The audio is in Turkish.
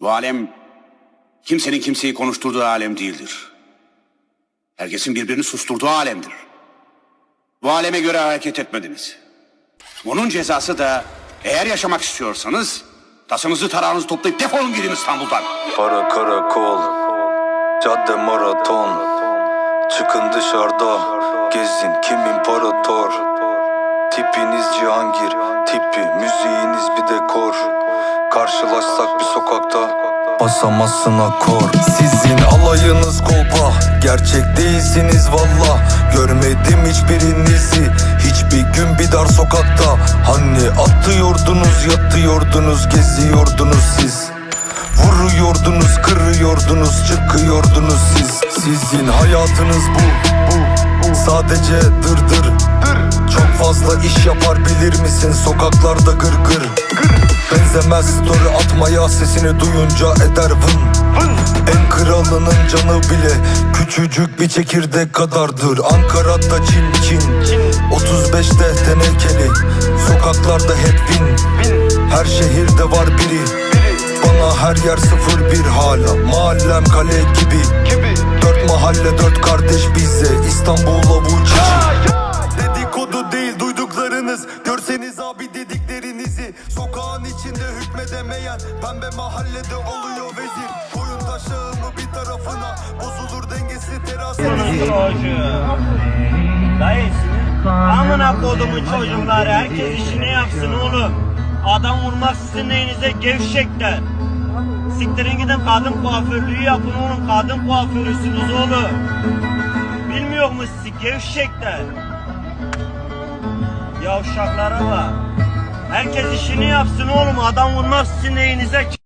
Bu alem kimsenin kimseyi konuşturduğu alem değildir. Herkesin birbirini susturduğu alemdir. Bu aleme göre hareket etmediniz. Bunun cezası da eğer yaşamak istiyorsanız tasınızı tarağınızı toplayıp defolun gidin İstanbul'dan. Para karakol Cadde maraton Çıkın dışarıda Gezin kim imparator Tipiniz Cihangir Tipi müziğiniz bir dekor Karşılaşsak bir sokakta. Basamazsın akor. Sizin alayınız kolpa. Gerçek değilsiniz valla. Görmedim hiçbirinizi. Hiçbir gün bir dar sokakta. Hani atıyordunuz yatıyordunuz Geziyordunuz siz. Vuruyordunuz, kırıyordunuz, çıkıyordunuz siz. Sizin hayatınız bu, bu, Sadece dırdır. Çok fazla iş yapar bilir misin? Sokaklarda gır gır Benzemez story atmaya sesini duyunca eder vın. En kralının canı bile küçücük bir çekirdek kadardır. Ankara'da çin çin 35'te tenekeli Sokaklarda hep bin Her şehirde var biri. Bana her yer sıfır bir hala. Mahallem kale gibi. Dört mahalle dört kardeş bize. İstanbul'a dediklerinizi Sokağın içinde hükmedemeyen Pembe mahallede oluyor vezir Koyun taşağımı bir tarafına Bozulur dengesi çocuğu. Dayı amına kodumun çocukları herkes işini yapsın oğlum. Adam vurmak sizin neyinize gevşekler. Siktirin gidin kadın kuaförlüğü yapın oğlum kadın kuaförüsünüz oğlum. Bilmiyor musunuz siz gevşekler? Yavşaklara bak. Herkes işini yapsın oğlum. Adam vurmak sizin neyinize